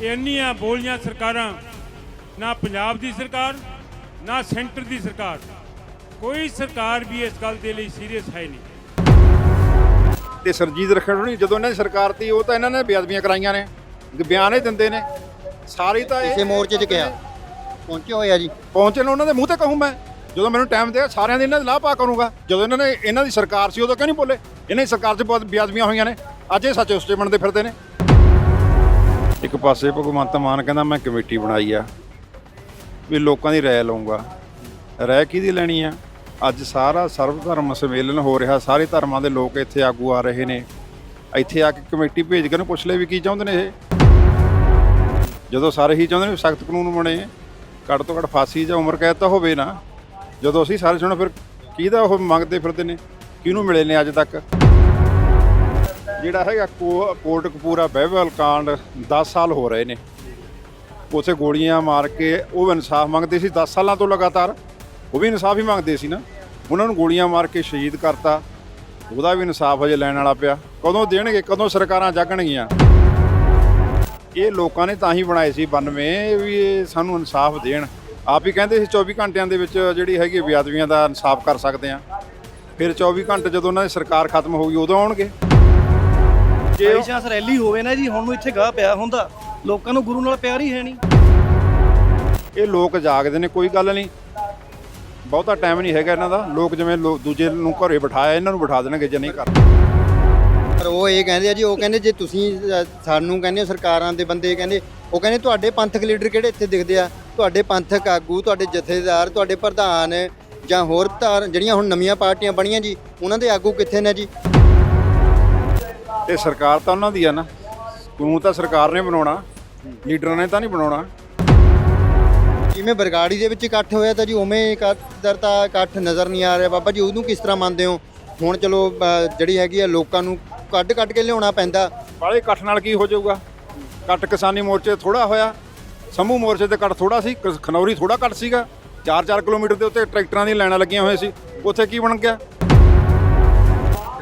ਇੰਨੀਆਂ ਬੋਲੀਆਂ ਸਰਕਾਰਾਂ ਨਾ ਪੰਜਾਬ ਦੀ ਸਰਕਾਰ ਨਾ ਸੈਂਟਰ ਦੀ ਸਰਕਾਰ। ਕੋਈ ਸਰਕਾਰ ਵੀ ਇਸ ਗੱਲ ਦੇ ਲਈ ਸੀਰੀਅਸ ਹੈ ਨਹੀਂ। ਤੇ ਸਰਜੀਤ ਰਖੜਣੀ ਜਦੋਂ ਇਹਨਾਂ ਦੀ ਸਰਕਾਰ ਤੀ ਉਹ ਤਾਂ ਇਹਨਾਂ ਨੇ ਬੇਅਦਬੀਆਂ ਕਰਾਈਆਂ ਨੇ ਬਿਆਨ ਹੀ ਦਿੰਦੇ ਨੇ। ਸਾਰੀ ਤਾਂ ਇਹ ਇਸੇ ਮੋਰਚੇ 'ਚ ਕਿਹਾ। ਪਹੁੰਚੇ ਹੋਏ ਆ ਜੀ। ਪਹੁੰਚੇ ਨੇ ਉਹਨਾਂ ਦੇ ਮੂੰਹ ਤੇ ਕਹੂੰ ਮੈਂ। ਜਦੋਂ ਮੈਨੂੰ ਟਾਈਮ ਦੇ ਸਾਰਿਆਂ ਦੇ ਇਹਨਾਂ ਦੇ ਲਾਹ ਪਾ ਕਰੂੰਗਾ। ਜਦੋਂ ਇਹਨਾਂ ਨੇ ਇਹਨਾਂ ਦੀ ਸਰਕਾਰ ਸੀ ਉਦੋਂ ਕਿਉਂ ਨਹੀਂ ਬੋਲੇ? ਇਹਨਾਂ ਦੀ ਸਰਕਾਰ 'ਚ ਬਹੁਤ ਬੇਅਦਬੀਆਂ ਹੋਈਆਂ ਨੇ। ਅੱਜ ਇਹ ਸੱਚ ਉਸਤੇ ਬਣਦੇ ਫਿਰਦੇ ਨੇ। ਇੱਕ ਪਾਸੇ ਭਗਵੰਤ ਮਾਨ ਕਹਿੰਦਾ, ਮੈਂ ਕਮੇਟੀ ਬਣਾਈ ਆ, ਵੀ ਲੋਕਾਂ ਦੀ ਰਾਏ ਲਵਾਂਗਾ ਰਾਏ ਕਿਹਦੀ ਲੈਣੀ ਆ? ਅੱਜ ਸਾਰਾ ਸਰਵ ਧਰਮ ਸੰਮੇਲਨ ਹੋ ਰਿਹਾ, ਸਾਰੇ ਧਰਮਾਂ ਦੇ ਲੋਕ ਇੱਥੇ ਆਗੂ ਆ ਰਹੇ ਨੇ। ਇੱਥੇ ਆ ਕੇ ਕਮੇਟੀ ਭੇਜ ਕੇ ਉਹਨੂੰ ਪੁੱਛ ਲੈ ਵੀ ਕੀ ਚਾਹੁੰਦੇ ਨੇ ਇਹ? ਜਦੋਂ ਸਾਰੇ ਹੀ ਚਾਹੁੰਦੇ ਨੇ ਵੀ ਸਖਤ ਕਾਨੂੰਨ ਬਣੇ, ਘੱਟ ਤੋਂ ਘੱਟ ਫਾਂਸੀ ਜਾਂ ਉਮਰ ਕੈਦ ਤਾਂ ਹੋਵੇ ਨਾ। ਜਦੋਂ ਅਸੀਂ ਸਾਰੇ ਸੁਣੋ, ਫਿਰ ਕਿਹਦਾ ਉਹ ਮੰਗਦੇ ਫਿਰਦੇ ਨੇ? ਕਿਹਨੂੰ ਮਿਲੇ ਨੇ ਅੱਜ ਤੱਕ? ਜਿਹੜਾ ਹੈਗਾ ਕੋ- ਕੋਟ ਕਪੂਰਾ, ਬਹਿਬਲ ਕਾਂਡ 10 ਸਾਲ ਹੋ ਰਹੇ ਨੇ। ਉਥੇ ਗੋਲੀਆਂ ਮਾਰ ਕੇ ਉਹ ਇਨਸਾਫ ਮੰਗਦੇ ਸੀ 10 ਸਾਲਾਂ ਤੋਂ ਲਗਾਤਾਰ। ਉਹ ਵੀ ਇਨਸਾਫ ਹੀ ਮੰਗਦੇ ਸੀ ਨਾ। ਉਹਨਾਂ ਨੂੰ ਗੋਲੀਆਂ ਮਾਰ ਕੇ ਸ਼ਹੀਦ ਕਰਤਾ। ਉਹਦਾ ਵੀ ਇਨਸਾਫ ਹਜੇ ਲੈਣ ਵਾਲਾ ਪਿਆ। ਕਦੋਂ ਦੇਣਗੇ, ਕਦੋਂ ਸਰਕਾਰਾਂ ਜਾਗਣਗੀਆਂ? ਇਹ ਲੋਕਾਂ ਨੇ ਤਾਂ ਹੀ ਬਣਾਏ ਸੀ 92 ਵੀ ਇਹ ਸਾਨੂੰ ਇਨਸਾਫ ਦੇਣ। ਆਪ ਹੀ ਕਹਿੰਦੇ ਸੀ 24 ਘੰਟਿਆਂ ਦੇ ਵਿੱਚ ਜਿਹੜੀ ਹੈਗੀ ਬੇਅਦਬੀਆਂ ਦਾ ਇਨਸਾਫ ਕਰ ਸਕਦੇ ਆ ਫਿਰ 24 ਘੰਟੇ ਜਦੋਂ ਉਹਨਾਂ ਦੀ ਸਰਕਾਰ ਖਤਮ ਹੋ ਗਈ, ਉਦੋਂ ਆਉਣਗੇ। ਜੇ ਬਾਈ ਚਾਂਸ ਰੈਲੀ ਹੋਵੇ ਨਾ ਜੀ ਹੁਣ ਨੂੰ ਇੱਥੇ ਗਾਹ ਪਿਆ ਹੁੰਦਾ। ਲੋਕਾਂ ਨੂੰ ਗੁਰੂ ਨਾਲ ਪਿਆਰ ਹੀ ਹੈ ਨਹੀਂ। ਇਹ ਲੋਕ ਜਾਗਦੇ ਨੇ ਕੋਈ ਗੱਲ ਨਹੀਂ। ਬਹੁਤਾ ਟਾਈਮ ਨਹੀਂ ਹੈਗਾ ਇਹਨਾਂ ਦਾ। ਲੋਕ ਜਿਵੇਂ ਲੋ- ਦੂਜੇ ਨੂੰ ਘਰੇ ਬਿਠਾਇਆ ਇਹਨਾਂ ਨੂੰ ਬਿਠਾ ਦੇਣਗੇ ਜੇ ਨਹੀਂ ਕਰਦੇ ਪਰ ਉਹ ਇਹ ਕਹਿੰਦੇ ਆ ਜੀ ਉਹ ਕਹਿੰਦੇ ਜੇ ਤੁਸੀਂ ਅ, ਸਾਨੂੰ ਕਹਿੰਦੇ ਹੋ ਸਰਕਾਰਾਂ ਦੇ ਬੰਦੇ ਕਹਿੰਦੇ ਉਹ ਕਹਿੰਦੇ ਤੁਹਾਡੇ ਪੰਥਕ ਲੀਡਰ ਕਿਹੜੇ ਇੱਥੇ ਦਿਖਦੇ ਆ? ਤੁਹਾਡੇ ਪੰਥਕ ਆਗੂ ਤੁਹਾਡੇ ਜਥੇਦਾਰ ਤੁਹਾਡੇ ਪ੍ਰਧਾਨ ਜਾਂ ਹੋਰ ਧਾਰ ਜਿਹੜੀਆਂ ਹੁਣ ਨਵੀਆਂ ਪਾਰਟੀਆਂ ਬਣੀਆਂ ਜੀ ਉਹਨਾਂ ਦੇ ਆਗੂ ਕਿੱਥੇ ਨੇ ਜੀ? ਇਹ ਸਰਕਾਰ ਤਾਂ ਉਹਨਾਂ ਦੀ ਆ ਨਾ। ਕਾਨੂੰਨ ਤਾਂ ਸਰਕਾਰ ਨੇ ਬਣਾਉਣਾ ਲੀਡਰਾਂ ਨੇ ਤਾਂ ਨਹੀਂ ਬਣਾਉਣਾ। ਜਿਵੇਂ ਬਰਗਾੜੀ ਦੇ ਵਿੱਚ ਇਕੱਠ ਹੋਇਆ ਤਾਂ ਜੀ ਉਵੇਂ ਇਕੱਠ ਤਾਂ ਇਕੱਠ ਨਜ਼ਰ ਨਹੀਂ ਆ ਰਿਹਾ। ਬਾਬਾ ਜੀ ਉਹਨੂੰ ਕਿਸ ਤਰ੍ਹਾਂ ਮੰਨਦੇ ਹੋ? ਹੁਣ ਚਲੋ ਜਿਹੜੀ ਹੈਗੀ ਆ ਲੋਕਾਂ ਨੂੰ ਕੱਢ ਕੱਢ ਕੇ ਲਿਆਉਣਾ ਪੈਂਦਾ। ਬਾਲੇ ਇਕੱਠ ਨਾਲ ਕੀ ਹੋ ਜਾਊਗਾ? ਕੱਟ ਕਿਸਾਨੀ ਮੋਰਚੇ ਥੋੜਾ ਹੋਇਆ। ਸਮੂਹ ਮੋਰਚੇ ਤੇ ਕੱਟ ਥੋੜਾ ਸੀ ਖਨੌਰੀ ਥੋੜਾ ਕੱਟ ਸੀਗਾ। 4-4 ਕਿਲੋਮੀਟਰ ਦੇ ਉੱਤੇ ਟਰੈਕਟਰਾਂ ਦੀਆਂ ਲਾਈਨਾਂ ਲੱਗੀਆਂ ਹੋਈਆਂ ਸੀ। ਉੱਥੇ ਕੀ ਬਣ ਗਿਆ?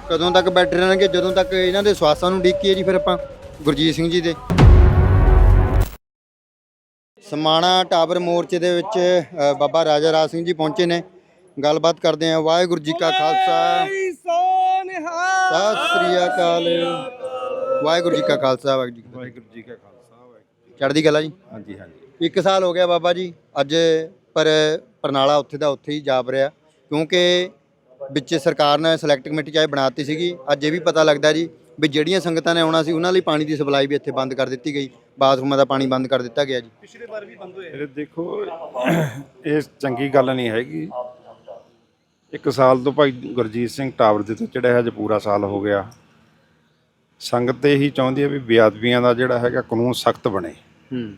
ਕਦੋਂ ਤੱਕ ਬੈਠੇ ਰਹਿਣਗੇ ਜਦੋਂ ਤੱਕ ਇਹਨਾਂ ਦੇ ਸਵਾਸਾਂ ਨੂੰ ਡੀਕੀਏ ਜੀ ਫਿਰ ਆਪਾਂ ਗੁਰਜੀਤ ਸਿੰਘ ਜੀ ਦੇ। ਸਮਾਣਾ ਟਾਵਰ ਮੋਰਚੇ ਦੇ ਵਿੱਚ ਅ, ਬਾਬਾ ਰਾਜਾ ਰਾਜ ਸਿੰਘ ਜੀ ਪਹੁੰਚੇ ਨੇ। ਗੱਲਬਾਤ ਕਰਦੇ ਆ ਵਾਹਿਗੁਰੂ ਜੀ ਕਾ ਖਾਲਸਾ। ਸਤਿ ਸ੍ਰੀ ਅਕਾਲ। ਵਾਹਿਗੁਰੂ ਜੀ ਕਾ ਖਾਲਸਾ ਵਾਹਿਗੁਰੂ ਜੀ ਕੀ ਵਾਹਿਗੁਰੂ ਜੀ ਕਾ ਖਾਲਸਾ ਵਾਹਿਗੁਰੂ। ਚੜ੍ਹਦੀ ਕਲਾ ਜੀ? ਹਾਂਜੀ ਹਾਂਜੀ। ਇੱਕ ਸਾਲ ਹੋ ਗਿਆ ਬਾਬਾ ਜੀ। ਅੱਜ ਪਰ ਪਰਨਾਲਾ ਉੱਥੇ ਦਾ ਉੱਥੇ ਹੀ ਜਾਪ ਰਿਹਾ। ਕਿਉਂਕਿ ਵਿੱਚ ਸਰਕਾਰ ਨੇ ਸਿਲੈਕਟ ਕਮੇਟੀ ਚਾਹੇ ਬਣਾਤੀ ਸੀਗੀ ਅੱਜ ਇਹ ਵੀ ਪਤਾ ਲੱਗਦਾ ਜੀ ਵੀ ਜਿਹੜੀਆਂ ਸੰਗਤਾਂ ਨੇ ਆਉਣਾ ਸੀ ਉਹਨਾਂ ਲਈ ਪਾਣੀ ਦੀ ਸਪਲਾਈ ਵੀ ਇੱਥੇ ਬੰਦ ਕਰ ਦਿੱਤੀ ਗਈ ਬਾਥਰੂਮਾਂ ਦਾ ਪਾਣੀ ਬੰਦ ਕਰ ਦਿੱਤਾ ਗਿਆ ਜੀ। ਪਿਛਲੇ ਵਾਰ ਵੀ ਬੰਦ ਹੋਇਆ। ਇਹ ਦੇਖੋ ਇਹ ਚੰਗੀ ਗੱਲ ਨਹੀਂ ਹੈਗੀ। ਇੱਕ ਸਾਲ ਤੋਂ ਭਾਈ ਗੁਰਜੀਤ ਸਿੰਘ ਟਾਵਰ ਦੇ ਤੋਂ ਚੜਿਆ ਅੱਜ ਪੂਰਾ ਸਾਲ ਹੋ ਗਿਆ। ਸੰਗਤ ਤੇ ਇਹੀ ਚਾਹੁੰਦੀ ਹੈ ਵੀ ਬੇਅਦਬੀਆਂ ਦਾ ਜਿਹੜਾ ਹੈਗਾ ਕਾਨੂੰਨ ਸਖਤ ਬਣੇ। ਹੂੰ।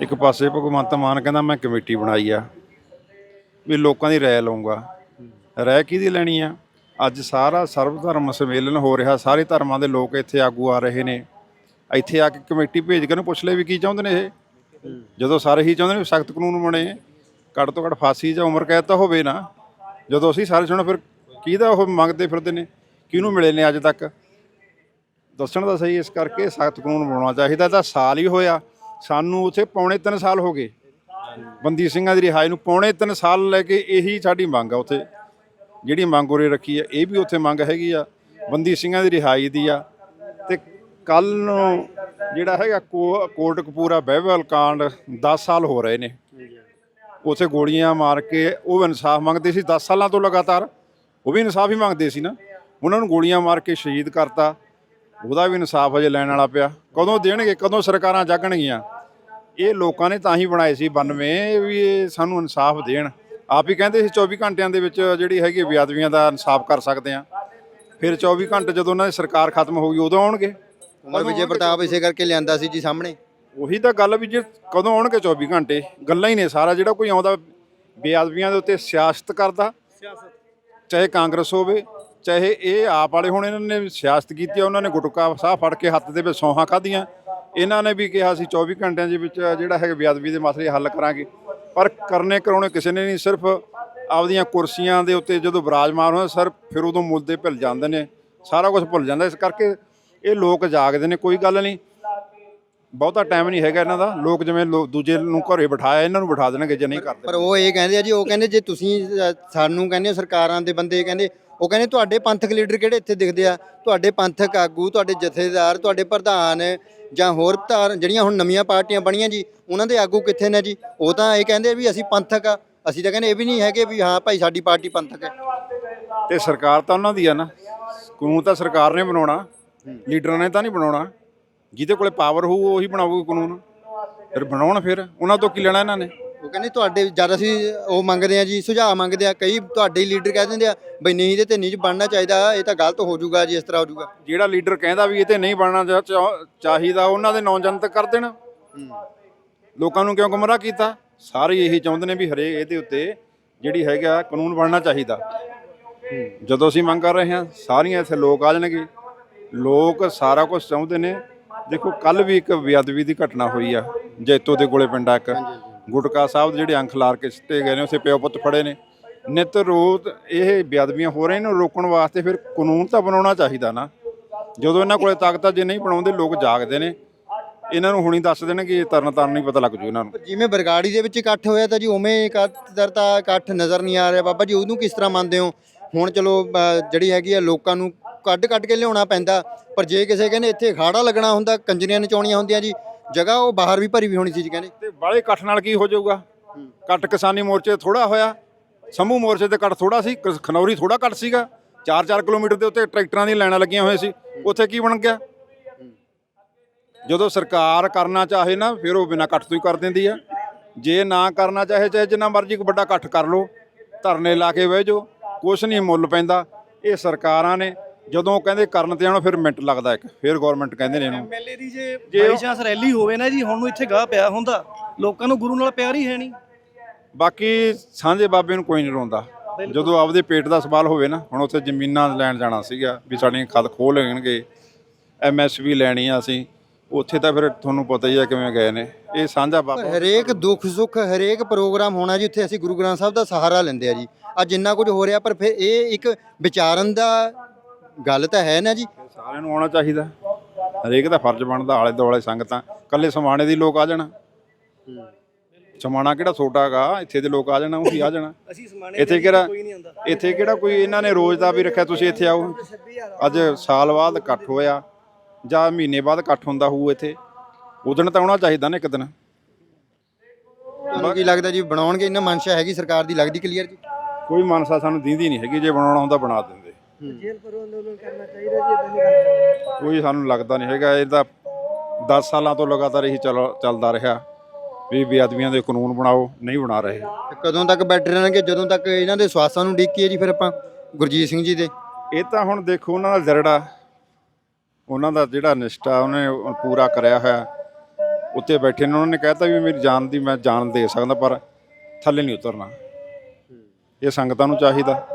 ਇੱਕ ਪਾਸੇ ਭਗਵੰਤ ਮਾਨ ਕਹਿੰਦਾ ਮੈਂ ਕਮੇਟੀ ਬਣਾਈ ਆ ਵੀ ਲੋਕਾਂ ਦੀ ਰਾਏ ਲਵਾਂਗਾ ਰਹਿ ਕਿਹਦੀ ਲੈਣੀ ਆ? ਅੱਜ ਸਾਰਾ ਸਰਵ ਧਰਮ ਸੰਮੇਲਨ ਹੋ ਰਿਹਾ, ਸਾਰੇ ਧਰਮਾਂ ਦੇ ਲੋਕ ਇੱਥੇ ਆਗੂ ਆ ਰਹੇ ਨੇ। ਇੱਥੇ ਆ ਕੇ ਕਮੇਟੀ ਭੇਜ ਕੇ ਉਹਨੂੰ ਪੁੱਛ ਲੈ ਵੀ ਕੀ ਚਾਹੁੰਦੇ ਨੇ ਇਹ? ਜਦੋਂ ਸਾਰੇ ਹੀ ਚਾਹੁੰਦੇ ਨੇ ਵੀ ਸਖਤ ਕਾਨੂੰਨ ਬਣੇ, ਘੱਟ ਤੋਂ ਘੱਟ ਫਾਂਸੀ ਜਾਂ ਉਮਰ ਕੈਦ ਤਾਂ ਹੋਵੇ ਨਾ। ਜਦੋਂ ਅਸੀਂ ਸਾਰੇ ਸੁਣੋ ਫਿਰ ਕਿਹਦਾ ਉਹ ਮੰਗਦੇ ਫਿਰਦੇ ਨੇ? ਕਿਹਨੂੰ ਮਿਲੇ ਨੇ ਅੱਜ ਤੱਕ? ਦੱਸਣ ਦਾ ਸਹੀ ਇਸ ਕਰਕੇ ਸਖਤ ਕਾਨੂੰਨ ਬਣਾਉਣਾ ਚਾਹੀਦਾ। ਤਾਂ ਸਾਲ ਹੀ ਹੋਇਆ, ਸਾਨੂੰ ਉੱਥੇ ਪੌਣੇ 3 ਸਾਲ ਹੋ ਗਏ। ਬੰਦੀ ਸਿੰਘਾਂ ਦੀ ਰਿਹਾਈ ਨੂੰ ਪੌਣੇ 3 ਸਾਲ ਲੈ ਕੇ ਇਹੀ ਸਾਡੀ ਮੰਗ ਆ ਉੱਥੇ। ਜਿਹੜੀ ਮੰਗ ਉਰੇ ਰੱਖੀ ਆ, ਇਹ ਵੀ ਉੱਥੇ ਮੰਗ ਹੈਗੀ ਆ। ਬੰਦੀ ਸਿੰਘਾਂ ਦੀ ਰਿਹਾਈ ਦੀ ਆ। ਤੇ ਕੱਲ ਨੂੰ ਜਿਹੜਾ ਹੈਗਾ ਕੋ- ਕੋਟ ਕਪੂਰਾ ਬਹਿਬਲ ਕਾਂਡ 10 ਸਾਲ ਹੋ ਰਹੇ ਨੇ। ਉਥੇ ਗੋਲੀਆਂ ਮਾਰ ਕੇ ਉਹ ਇਨਸਾਫ ਮੰਗਦੇ ਸੀ 10 ਸਾਲਾਂ ਤੋਂ ਲਗਾਤਾਰ। ਉਹ ਵੀ ਇਨਸਾਫ ਹੀ ਮੰਗਦੇ ਸੀ ਨਾ। ਉਹਨਾਂ ਨੂੰ ਗੋਲੀਆਂ ਮਾਰ ਕੇ ਸ਼ਹੀਦ ਕਰਤਾ। ਉਹਦਾ ਵੀ ਇਨਸਾਫ ਹਜੇ ਲੈਣ ਵਾਲਾ ਪਿਆ। ਕਦੋਂ ਦੇਣਗੇ, ਕਦੋਂ ਸਰਕਾਰਾਂ ਜਾਗਣਗੀਆਂ? ਇਹ ਲੋਕਾਂ ਨੇ ਤਾਂ ਹੀ ਬਣਾਏ ਸੀ 92 ਵੀ ਇਹ ਸਾਨੂੰ ਇਨਸਾਫ ਦੇਣ। ਆਪ ਹੀ ਕਹਿੰਦੇ ਸੀ 24 ਘੰਟਿਆਂ ਦੇ ਵਿੱਚ ਜਿਹੜੀ ਹੈਗੀ ਬੇਅਦਬੀਆਂ ਦਾ ਇਨਸਾਫ ਕਰ ਸਕਦੇ ਆ ਫਿਰ 24 ਘੰਟੇ ਜਦੋਂ ਉਹਨਾਂ ਦੀ ਸਰਕਾਰ ਖਤਮ ਹੋ ਗਈ ਉਦੋਂ ਆਉਣਗੇ? ਉਮਰ ਵਿਜੇ ਪ੍ਰਤਾਪ ਇਸੇ ਕਰਕੇ ਲਿਆਂਦਾ ਸੀ ਜੀ ਸਾਹਮਣੇ। ਉਹੀ ਤਾਂ ਗੱਲ ਵੀ ਜੇ ਕਦੋਂ ਆਉਣਗੇ 24 ਘੰਟੇ? ਗੱਲਾਂ ਹੀ ਨੇ ਸਾਰਾ ਜਿਹੜਾ ਕੋਈ ਆਉਂਦਾ ਬੇਅਦਬੀਆਂ ਦੇ ਉੱਤੇ ਸਿਆਸਤ ਕਰਦਾ। ਚਾਹੇ ਕਾਂਗਰਸ ਹੋਵੇ ਚਾਹੇ ਇਹ ਆਪ ਵਾਲੇ ਹੁਣ ਇਹਨਾਂ ਨੇ ਸਿਆਸਤ ਕੀਤੀ ਆ ਉਹਨਾਂ ਨੇ ਗੁਟਕਾ ਸਾਹ ਫੜ ਕੇ ਹੱਥ ਦੇ ਵਿੱਚ ਸੌਹਾਂ ਖਾਧੀਆਂ। ਇਹਨਾਂ ਨੇ ਵੀ ਕਿਹਾ ਸੀ 24 ਘੰਟਿਆਂ ਦੇ ਵਿੱਚ ਜਿਹੜਾ ਹੈਗਾ ਬੇਅਦਬੀ ਦੇ ਮਸਲੇ ਹੱਲ ਕਰਾਂਗੇ। ਪਰ ਕਰਨੇ ਕਰਾਉਣੇ ਕਿਸੇ ਨੇ ਨਹੀਂ, ਸਿਰਫ ਆਪਦੀਆਂ ਕੁਰਸੀਆਂ ਦੇ ਉੱਤੇ ਜਦੋਂ ਵਿਰਾਜਮਾਨ ਹੋਣ ਸਰ, ਫਿਰ ਉਦੋਂ ਮੁੱਦੇ ਭੁੱਲ ਜਾਂਦੇ ਨੇ, ਸਾਰਾ ਕੁਝ ਭੁੱਲ ਜਾਂਦਾ, ਇਸ ਕਰਕੇ ਇਹ ਲੋਕ ਜਾਗਦੇ ਨੇ, ਕੋਈ ਗੱਲ ਨਹੀਂ। ਬਹੁਤਾ ਟਾਈਮ ਨਹੀਂ ਹੈਗਾ ਇਹਨਾਂ ਦਾ, ਲੋਕ ਜਿਵੇਂ ਲੋ- ਦੂਜੇ ਨੂੰ ਘਰੇ ਬਿਠਾਇਆ, ਇਹਨਾਂ ਨੂੰ ਬਿਠਾ ਦੇਣਗੇ, ਜੇ ਨਹੀਂ ਕਰਦੇ। ਪਰ ਉਹ ਇਹ ਕਹਿੰਦੇ ਆ ਜੀ, ਉਹ ਕਹਿੰਦੇ ਜੇ ਤੁਸੀਂ ਸਾਨੂੰ ਕਹਿੰਦੇ ਹੋ, ਸਰਕਾਰਾਂ ਦੇ ਬੰਦੇ ਕਹਿੰਦੇ, ਉਹ ਕਹਿੰਦੇ ਤੁਹਾਡੇ ਪੰਥਕ ਲੀਡਰ ਕਿਹੜੇ ਇੱਥੇ ਦਿਖਦੇ ਆ? ਤੁਹਾਡੇ ਪੰਥਕ ਆਗੂ, ਤੁਹਾਡੇ ਜਥੇਦਾਰ, ਤੁਹਾਡੇ ਪ੍ਰਧਾਨ ਜਾਂ ਹੋਰ ਧਾਰ ਜਿਹੜੀਆਂ ਹੁਣ ਨਵੀਆਂ ਪਾਰਟੀਆਂ ਬਣੀਆਂ ਜੀ, ਉਹਨਾਂ ਦੇ ਆਗੂ ਕਿੱਥੇ ਨੇ ਜੀ? ਉਹ ਤਾਂ ਇਹ ਕਹਿੰਦੇ ਵੀ ਅਸੀਂ ਪੰਥਕ ਆ, ਅਸੀਂ ਤਾਂ ਕਹਿੰਦੇ ਇਹ ਵੀ ਨਹੀਂ ਹੈਗੇ ਵੀ ਹਾਂ ਭਾਈ ਸਾਡੀ ਪਾਰਟੀ ਪੰਥਕ ਹੈ। ਤੇ ਸਰਕਾਰ ਤਾਂ ਉਹਨਾਂ ਦੀ ਆ ਨਾ। ਕਾਨੂੰਨ ਤਾਂ ਸਰਕਾਰ ਨੇ ਬਣਾਉਣਾ, ਲੀਡਰਾਂ ਨੇ ਤਾਂ ਨਹੀਂ ਬਣਾਉਣਾ। ਜਿਹਦੇ ਕੋਲੇ ਪਾਵਰ ਹੋਊ, ਉਹੀ ਬਣਾਊਗਾ ਕਾਨੂੰਨ। ਫਿਰ ਬਣਾਉਣ ਫਿਰ, ਉਹਨਾਂ ਤੋਂ ਕੀ ਲੈਣਾ ਇਹਨਾਂ ਨੇ? ਉਹ ਕਹਿੰਦੇ ਤੁਹਾਡੇ ਜਦ ਅਸੀਂ ਉਹ ਮੰਗਦੇ ਆ ਜੀ ਸੁਝਾਅ ਮੰਗਦੇ ਆ ਕਈ ਤੁਹਾਡੇ ਲੀਡਰ ਕਹਿ ਦਿੰਦੇ ਆ ਬਈ ਨਹੀਂ ਇਹਦੇ ਤੇ ਨਹੀਂ ਬਣਨਾ ਚਾਹੀਦਾ ਇਹ ਤਾਂ ਗਲਤ ਹੋ ਜਾਊਗਾ ਜੀ ਇਸ ਤਰ੍ਹਾਂ ਹੋ ਜਾਊਗਾ। ਜਿਹੜਾ ਲੀਡਰ ਕਹਿੰਦਾ ਵੀ ਇਹ ਤੇ ਨਹੀਂ ਬਣਨਾ ਚਾ- ਚਾਹੀਦਾ ਉਹਨਾਂ ਦੇ ਨਾਂ ਜਨਤਕ ਕਰ ਦੇਣ। ਲੋਕਾਂ ਨੂੰ ਕਿਉਂ ਗੁੰਮਰਾਹ ਕੀਤਾ? ਸਾਰੇ ਇਹੀ ਚਾਹੁੰਦੇ ਨੇ ਵੀ ਹਰੇਕ ਇਹਦੇ ਉੱਤੇ ਜਿਹੜੀ ਹੈਗਾ ਕਾਨੂੰਨ ਬਣਨਾ ਚਾਹੀਦਾ। ਜਦੋਂ ਅਸੀਂ ਮੰਗ ਕਰ ਰਹੇ ਹਾਂ ਸਾਰੀਆਂ ਇੱਥੇ ਲੋਕ ਆ ਜਾਣਗੇ। ਲੋਕ ਸਾਰਾ ਕੁਝ ਚਾਹੁੰਦੇ ਨੇ। ਦੇਖੋ ਕੱਲ ਵੀ ਇੱਕ ਬੇਅਦਬੀ ਦੀ ਘਟਨਾ ਹੋਈ ਆ ਜੈਤੋ ਦੇ ਕੋਲੇ ਪਿੰਡਾ ਇੱਕ। ਗੁਟਕਾ ਸਾਹਿਬ ਦੇ ਜਿਹੜੇ ਅੰਖ ਲਾਰ ਕੇ ਸਿੱਟੇ ਗਏ ਨੇ, ਉਸੇ ਪਿਓ ਪੁੱਤ ਫੜੇ ਨੇ। ਨਿਤ ਰੋਜ਼ ਇਹ ਬੇਅਦਬੀਆਂ ਹੋ ਰਹੀਆਂ ਨੇ ਰੋਕਣ ਵਾਸਤੇ ਫਿਰ ਕਾਨੂੰਨ ਤਾਂ ਬਣਾਉਣਾ ਚਾਹੀਦਾ ਨਾ। ਜਦੋਂ ਇਹਨਾਂ ਕੋਲੇ ਤਾਕਤਾਂ ਜੇ ਨਹੀਂ ਬਣਾਉਂਦੇ, ਲੋਕ ਜਾਗਦੇ ਨੇ। ਇਹਨਾਂ ਨੂੰ ਹੁਣੀ ਦੱਸ ਦੇਣਗੇ ਕਿ ਤਰਨ ਤਾਰਨ ਨਹੀਂ ਪਤਾ ਲੱਗ ਜੂ ਇਹਨਾਂ ਨੂੰ। ਜਿਵੇਂ ਬਰਗਾੜੀ ਦੇ ਵਿੱਚ ਇਕੱਠ ਹੋਇਆ ਤਾਂ ਜੀ, ਉਵੇਂ ਇਕੱਠ ਤਾਂ ਇਕੱਠ ਨਜ਼ਰ ਨਹੀਂ ਆ ਰਿਹਾ। ਬਾਬਾ ਜੀ, ਉਹਨੂੰ ਕਿਸ ਤਰ੍ਹਾਂ ਮੰਨਦੇ ਹੋ? ਹੁਣ ਚਲੋ ਜਿਹੜੀ ਹੈਗੀ ਆ, ਲੋਕਾਂ ਨੂੰ ਕੱਢ ਕੱਢ ਕੇ ਲਿਆਉਣਾ ਪੈਂਦਾ। ਪਰ ਜੇ ਕਿਸੇ ਕਹਿੰਦੇ ਇੱਥੇ ਖਾੜਾ ਲੱਗਣਾ ਹੁੰਦਾ, ਕੰਜਰੀਆਂ ਨਚਾਉਣੀਆਂ ਹੁੰਦੀਆਂ ਜੀ ਜਗ੍ਹਾ ਉਹ ਬਾਹਰ ਵੀ ਭਰੀ ਵੀ ਹੋਣੀ ਸੀ ਜੀ ਕਹਿੰਦੇ। ਤੇ ਬਾਲੇ ਇਕੱਠ ਨਾਲ ਕੀ ਹੋ ਜਾਊਗਾ? ਕੱਟ ਕਿਸਾਨੀ ਮੋਰਚੇ ਥੋੜਾ ਹੋਇਆ। ਸਮੂਹ ਮੋਰਚੇ ਤੇ ਕੱਟ ਥੋੜਾ ਸੀ ਕ- ਖਨੌਰੀ ਥੋੜਾ ਕੱਟ ਸੀਗਾ। 4-4 ਕਿਲੋਮੀਟਰ ਦੇ ਉੱਤੇ ਟਰੈਕਟਰਾਂ ਦੀ ਲਾਈਨਾਂ ਲੱਗੀਆਂ ਹੋਈਆਂ ਸੀ। ਉੱਥੇ ਕੀ ਬਣ ਗਿਆ? ਜਦੋਂ ਸਰਕਾਰ ਕਰਨਾ ਚਾਹੇ ਨਾ ਫਿਰ ਉਹ ਬਿਨਾਂ ਕੱਟ ਤੋਂ ਹੀ ਕਰ ਦਿੰਦੀ ਆ। ਜੇ ਨਾ ਕਰਨਾ ਚਾਹੇ ਚਾਹੇ ਜਿੰਨਾ ਮਰਜ਼ੀ ਕੋਈ ਵੱਡਾ ਇਕੱਠ ਕਰ ਲੋ ਧਰਨੇ ਲਾ ਕੇ ਬਹਿ ਜਾਓ। ਕੁਛ ਨਹੀਂ ਮੁੱਲ ਪੈਂਦਾ। ਇਹ ਸਰਕਾਰਾਂ ਨੇ ਜਦੋਂ ਕਹਿੰਦੇ ਕਰਨ ਤੇ ਆਉਣਾ ਫਿਰ ਮਿੰਟ ਲੱਗਦਾ ਇੱਕ ਫਿਰ ਗਵਰਨਮੈਂਟ ਕਹਿੰਦੇ ਨੇ ਇਹਨੂੰ। ਐਮਐਲਏ ਦੀ ਜੇ ਬਾਈ ਚਾਂਸ ਰੈਲੀ ਹੋਵੇ ਨਾ ਜੀ ਹੁਣ ਨੂੰ ਇੱਥੇ ਗਾਹ ਪਿਆ ਹੁੰਦਾ। ਲੋਕਾਂ ਨੂੰ ਗੁਰੂ ਨਾਲ ਪਿਆਰ ਹੀ ਹੈ ਨਹੀਂ। ਬਾਕੀ ਸਾਂਝੇ ਬਾਬੇ ਨੂੰ ਕੋਈ ਨਹੀਂ ਰੋਂਦਾ। ਜਦੋਂ ਆਪਦੇ ਪੇਟ ਦਾ ਸਵਾਲ ਹੋਵੇ ਨਾ ਹੁਣ ਉੱਥੇ ਜ਼ਮੀਨਾਂ ਲੈਣ ਜਾਣਾ ਸੀਗਾ ਵੀ ਸਾਡੀਆਂ ਖਤ ਖੋਹ ਲੈਣਗੇ ਐਮਐਸਪੀ ਲੈਣੀ ਆ ਅਸੀਂ ਉੱਥੇ ਤਾਂ ਫਿਰ ਤੁਹਾਨੂੰ ਪਤਾ ਹੀ ਆ ਕਿਵੇਂ ਗਏ ਨੇ। ਇਹ ਸਾਂਝਾ ਬਾਬਾ ਹਰੇਕ ਦੁੱਖ ਸੁੱਖ ਹਰੇਕ ਪ੍ਰੋਗਰਾਮ ਹੋਣਾ ਜੀ ਉੱਥੇ ਅਸੀਂ ਗੁਰੂ ਗ੍ਰੰਥ ਸਾਹਿਬ ਦਾ ਸਹਾਰਾ ਲੈਂਦੇ ਆ ਜੀ। ਅੱਜ ਇੰਨਾ ਕੁਝ ਹੋ ਰਿਹਾ ਪਰ ਫਿਰ ਇਹ ਇੱਕ ਵਿਚਾਰਨ ਦਾ ਗੱਲ ਤਾਂ ਹੈ ਨਾ ਜੀ। ਸਾਰਿਆਂ ਨੂੰ ਆਉਣਾ ਚਾਹੀਦਾ। ਹਰੇਕ ਦਾ ਫਰਜ਼ ਬਣਦਾ ਆਲੇ ਦੁਆਲੇ ਸੰਗਤਾਂ। ਕੱਲੇ ਸਮਾਣੇ ਦੀ ਲੋਕ ਆ ਜਾਣਾ। ਸਮਾਣਾ ਕਿਹੜਾ ਛੋਟਾ ਗਾ ਇੱਥੇ ਦੇ ਲੋਕ ਆ ਜਾਣਾ ਉਹੀ ਆ ਜਾਣਾ। ਅਸੀਂ ਸਮਾਣੇ ਇੱਥੇ ਕਿਹੜਾ ਕੋਈ ਨਹੀਂ ਆਉਂਦਾ। ਇੱਥੇ ਕਿਹੜਾ ਕੋਈ ਇਹਨਾਂ ਨੇ ਰੋਜ਼ ਦਾ ਵੀ ਰੱਖਿਆ ਤੁਸੀਂ ਇੱਥੇ ਆਓ। ਅੱਜ ਸਾਲ ਬਾਅਦ ਇਕੱਠ ਹੋਇਆ ਜਾਂ ਮਹੀਨੇ ਬਾਅਦ ਇਕੱਠ ਹੁੰਦਾ ਹੋਊ ਇੱਥੇ। ਉਦਣ ਤਾਂ ਆਉਣਾ ਚਾਹੀਦਾ ਨਾ ਇੱਕ ਦਿਨ। ਤੁਹਾਨੂੰ ਕੀ ਲੱਗਦਾ ਜੀ ਬਣਾਉਣਗੇ? ਇਹਨਾਂ ਮਨਸ਼ਾ ਹੈਗੀ ਸਰਕਾਰ ਦੀ ਲੱਗਦੀ ਕਲੀਅਰ ਜੀ? ਕੋਈ ਮਨਸਾ ਸਾਨੂੰ ਦੀਂਦੀ ਨਹੀਂ ਹੈਗੀ ਜੇ ਬਣਾਉਣਾ ਹੁੰਦਾ ਬਣਾ ਦਿੰਦੇ। ਜੇਲ੍ਹ ਪਰ ਅੰਦੋਲਨ ਕਰਨਾ ਕੋਈ ਸਾਨੂੰ ਲੱਗਦਾ ਨਹੀਂ ਹੈਗਾ ਇਹ ਤਾਂ 10 ਸਾਲਾਂ ਤੋਂ ਲਗਾਤਾਰ ਇਹੀ ਚੱਲ ਚੱਲਦਾ ਰਿਹਾ। ਵੀ ਬੇਅਦਬੀਆਂ ਦੇ ਕਾਨੂੰਨ ਬਣਾਓ ਨਹੀਂ ਬਣਾ ਰਹੇ। ਕਦੋਂ ਤੱਕ ਬੈਠੇ ਰਹਿਣਗੇ? ਜਦੋਂ ਤੱਕ ਇਹਨਾਂ ਦੇ ਸਵਾਸਾਂ ਨੂੰ ਡਿੱਕੀਏ ਜੀ ਫਿਰ ਆਪਾਂ ਗੁਰਜੀਤ ਸਿੰਘ ਜੀ ਦੇ? ਇਹ ਤਾਂ ਹੁਣ ਦੇਖੋ ਉਹਨਾਂ ਦਾ ਜਰੜਾ ਉਹਨਾਂ ਦਾ ਜਿਹੜਾ ਨਿਸ਼ਟਾ ਉਹਨੇ ਉਹ ਪੂਰਾ ਕਰਿਆ ਹੋਇਆ। ਉੱਤੇ ਬੈਠੇ ਨੇ ਉਹਨਾਂ ਨੇ ਕਹਿਤਾ ਵੀ ਮੇਰੀ ਜਾਨ ਦੀ ਮੈਂ ਜਾਨ ਦੇ ਸਕਦਾ ਪਰ ਥੱਲੇ ਨਹੀਂ ਉਤਰਨਾ। ਇਹ ਸੰਗਤਾਂ ਨੂੰ ਚਾਹੀਦਾ।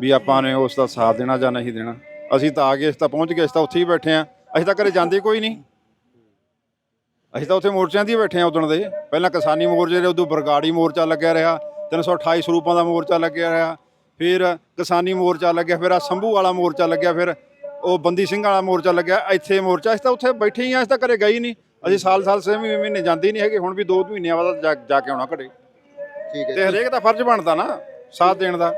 ਵੀ ਆਪਾਂ ਨੇ ਉਸ ਦਾ ਸਾਥ ਦੇਣਾ ਜਾਂ ਨਹੀਂ ਦੇਣਾ। ਅਸੀਂ ਤਾਂ ਆ ਗਏ ਅਸੀਂ ਤਾਂ ਪਹੁੰਚ ਗਏ ਅਸੀਂ ਤਾਂ ਉੱਥੇ ਹੀ ਬੈਠੇ ਆ ਅਸੀਂ ਤਾਂ ਘਰੇ ਜਾਂਦੇ ਕੋਈ ਨਹੀਂ। ਅਸੀਂ ਤਾਂ ਉੱਥੇ ਮੋਰਚਿਆਂ ਦੀ ਬੈਠੇ ਆ ਉਦਣ ਦੇ। ਪਹਿਲਾਂ ਕਿਸਾਨੀ ਮੋਰਚੇ ਦੇ ਉਦੋਂ ਬਰਗਾੜੀ ਮੋਰਚਾ ਲੱਗਿਆ ਰਿਹਾ। 328 ਸਰੂਪਾਂ ਦਾ ਮੋਰਚਾ ਲੱਗਿਆ ਰਿਹਾ। ਫਿਰ ਕਿਸਾਨੀ ਮੋਰਚਾ ਲੱਗਿਆ ਫਿਰ ਆ ਸੰਭੂ ਵਾਲਾ ਮੋਰਚਾ ਲੱਗਿਆ ਫਿਰ ਉਹ ਬੰਦੀ ਸਿੰਘ ਵਾਲਾ ਮੋਰਚਾ ਲੱਗਿਆ ਇੱਥੇ ਮੋਰਚਾ। ਅਸੀਂ ਤਾਂ ਉੱਥੇ ਬੈਠੇ ਹੀ ਆ ਅਸੀਂ ਤਾਂ ਘਰੇ ਗਏ ਨਹੀਂ। ਅਸੀਂ ਸਾਲ ਸਾਲ ਸੇ ਮਹੀਨੇ ਜਾਂਦੇ ਨਹੀਂ ਹੈਗੇ ਹੁਣ ਵੀ 2 ਮਹੀਨਿਆਂ ਬਾਅਦ ਜਾ- ਕੇ ਆਉਣਾ ਘਰੇ। ਠੀਕ ਤੇ ਹੈ ਹਰੇਕ ਦਾ ਫਰਜ਼ ਬਣਦਾ ਨਾ ਸਾਥ ਦੇਣ ਦਾ।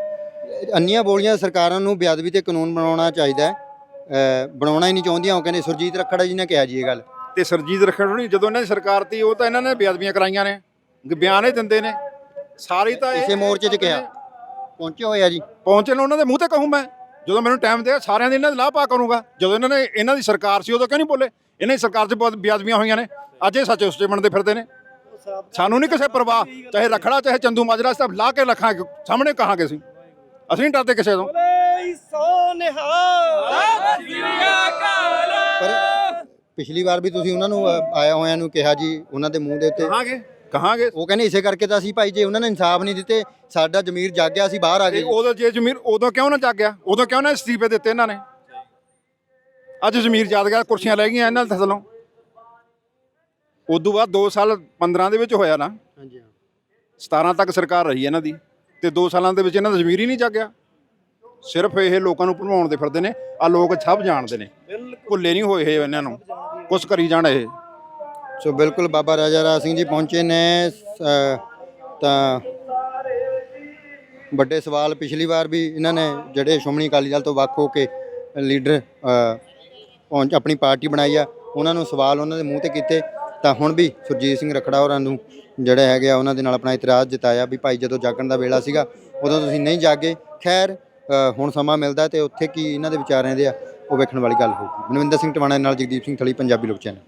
ਅੰਨੀਆਂ ਬੋਲੀਆਂ ਸਰਕਾਰਾਂ ਨੂੰ ਬੇਅਦਬੀ ਤੇ ਕਾਨੂੰਨ ਬਣਾਉਣਾ ਚਾਹੀਦਾ ਹੈ। ਬਣਾਉਣਾ ਹੀ ਨਹੀਂ ਚਾਹੁੰਦੀਆਂ ਉਹ ਕਹਿੰਦੇ ਸੁਰਜੀਤ ਰੱਖੜਾ ਜੀ ਨੇ ਕਿਹਾ ਜੀ ਇਹ ਗੱਲ। ਤੇ ਸਰਜੀਤ ਰਖੜਣੀ ਜਦੋਂ ਇਹਨਾਂ ਦੀ ਸਰਕਾਰ ਤੀ ਉਹ ਤਾਂ ਇਹਨਾਂ ਨੇ ਬੇਅਦਬੀਆਂ ਕਰਾਈਆਂ ਨੇ ਬਿਆਨ ਹੀ ਦਿੰਦੇ ਨੇ। ਸਾਰੀ ਤਾਂ ਇਸੇ ਮੋਰਚੇ 'ਚ ਕਿਹਾ। ਪਹੁੰਚੇ ਹੋਏ ਆ ਜੀ। ਪਹੁੰਚੇ ਨੇ ਉਹਨਾਂ ਦੇ ਮੂੰਹ ਤੇ ਕਹੂੰ ਮੈਂ ਜਦੋਂ ਮੈਨੂੰ ਟਾਈਮ ਦੇ ਸਾਰਿਆਂ ਦੇ ਇਹਨਾਂ ਦੇ ਲਾਹ ਪਾ ਕਰੂੰਗਾ। ਜਦੋਂ ਇਹਨਾਂ ਨੇ ਇਹਨਾਂ ਦੀ ਸਰਕਾਰ ਸੀ ਉਦੋਂ ਕਿਉਂ ਨਹੀਂ ਬੋਲੇ? ਇਹਨਾਂ ਦੀ ਸਰਕਾਰ 'ਚ ਬਹੁਤ ਬੇਅਦਬੀਆਂ ਹੋਈਆਂ ਨੇ। ਅੱਜ ਇਹ ਸੱਚੇ ਉਸਤੇ ਬਣਦੇ ਫਿਰਦੇ ਨੇ। ਸਾਨੂੰ ਨਹੀਂ ਕਿਸੇ ਪਰਵਾਹ ਚਾਹੇ ਰਖੜਾ ਚਾਹੇ ਚੰਦੂ ਮਾਜਰਾ ਸਭ ਲਾ ਕੇ ਰੱਖਾਂਗੇ ਸਾਹਮਣੇ ਕਹਾਂਗੇ ਅਸੀਂ। ਅਸੀਂ ਨਹੀਂ ਡਰਦੇ ਕਿਸੇ ਤੋਂ। ਬੋਲੇ ਸੋ ਨਿਹਾਲ। ਪਰ ਪਿਛਲੀ ਵਾਰ ਵੀ ਤੁਸੀਂ ਉਹਨਾਂ ਨੂੰ ਆਇਆ ਹੋਇਆਂ ਨੂੰ ਕਿਹਾ ਜੀ ਉਹਨਾਂ ਦੇ ਮੂੰਹ ਦੇ ਉੱਤੇ। ਕਹਾਂਗੇ ਕਹਾਂਗੇ। ਉਹ ਕਹਿੰਦੇ ਇਸੇ ਕਰਕੇ ਤਾਂ ਅਸੀਂ ਭਾਈ ਜੇ ਉਹਨਾਂ ਨੇ ਇਨਸਾਫ ਨਹੀਂ ਦਿੱਤੇ ਸਾਡਾ ਜ਼ਮੀਰ ਜਾਗ ਗਿਆ ਅਸੀਂ ਬਾਹਰ ਆ ਗਏ ਤੇ ਉਦੋਂ ਜੇ ਜ਼ਮੀਰ ਉਦੋਂ ਕਿਉਂ ਨਾ ਜਾਗਿਆ? ਉਦੋਂ ਕਿਉਂ ਨਾ ਅਸਤੀਫੇ ਦਿੱਤੇ ਇਹਨਾਂ ਨੇ? ਅੱਜ ਜ਼ਮੀਰ ਜਾਗ ਗਿਆ ਕੁਰਸੀਆਂ ਲੈ ਗਈਆਂ ਇਹਨਾਂ ਦੇ ਥੱਲੋਂ। ਉਦੋਂ ਬਾਅਦ 2 ਸਾਲ 15 ਦੇ ਵਿੱਚ ਹੋਇਆ ਨਾ। ਹਾਂਜੀ 17 ਤੱਕ ਸਰਕਾਰ ਰਹੀ ਇਹਨਾਂ ਦੀ। ਤੇ 2 ਸਾਲਾਂ ਦੇ ਵਿੱਚ ਇਹਨਾਂ ਦਾ ਜ਼ਮੀਰ ਹੀ ਨਹੀਂ ਜਾਗਿਆ ਸਿਰਫ ਇਹ ਲੋਕਾਂ ਨੂੰ ਭਰਮਾਉਣ ਦੇ ਫਿਰਦੇ ਨੇ, ਆ ਲੋਕ ਸਭ ਜਾਣਦੇ ਨੇ। ਭੁੱਲੇ ਨਹੀਂ ਹੋਏ ਇਹ ਇਹਨਾਂ ਨੂੰ, ਕੁਛ ਕਰੀ ਜਾਣ ਇਹ। ਸੋ ਬਿਲਕੁਲ ਬਾਬਾ ਰਾਜਾ ਰਾਜ ਸਿੰਘ ਜੀ ਪਹੁੰਚੇ ਨੇ ਤਾਂ ਵੱਡੇ ਸਵਾਲ ਪਿਛਲੀ ਵਾਰ ਵੀ ਇਹਨਾਂ ਨੇ ਜਿਹੜੇ ਸ਼੍ਰੋਮਣੀ ਅਕਾਲੀ ਦਲ ਤੋਂ ਵੱਖ ਹੋ ਕੇ ਲੀਡਰ ਆਪਣੀ ਪਾਰਟੀ ਬਣਾਈ ਆ, ਉਹਨਾਂ ਨੂੰ ਸਵਾਲ ਉਹਨਾਂ ਦੇ ਮੂੰਹ ਤੇ ਕੀਤੇ। ਤਾਂ ਹੁਣ ਵੀ ਸੁਰਜੀਤ ਸਿੰਘ ਰਖੜਾ ਹੋਰਾਂ ਨੂੰ ਜਿਹੜੇ ਹੈਗੇ ਆ, ਉਹਨਾਂ ਦੇ ਨਾਲ ਆਪਣਾ ਇਤਰਾਜ਼ ਜਤਾਇਆ ਵੀ ਭਾਈ ਜਦੋਂ ਜਾਗਣ ਦਾ ਵੇਲਾ ਸੀਗਾ, ਉਦੋਂ ਤੁਸੀਂ ਨਹੀਂ ਜਾਗੇ। ਖੈਰ ਹੁਣ ਸਮਾਂ ਮਿਲਦਾ ਤੇ ਉੱਥੇ ਕੀ ਇਹਨਾਂ ਦੇ ਵਿਚਾਰਿਆਂ ਦੇ ਆ, ਉਹ ਵੇਖਣ ਵਾਲੀ ਗੱਲ ਹੋਊਗੀ। ਮਨਵਿੰਦਰ ਸਿੰਘ ਟਵਾਣਾ ਨਾਲ ਜਗਦੀਪ ਸਿੰਘ ਥਲੀ, ਪੰਜਾਬੀ ਲੋਕ ਚੈਨਲ।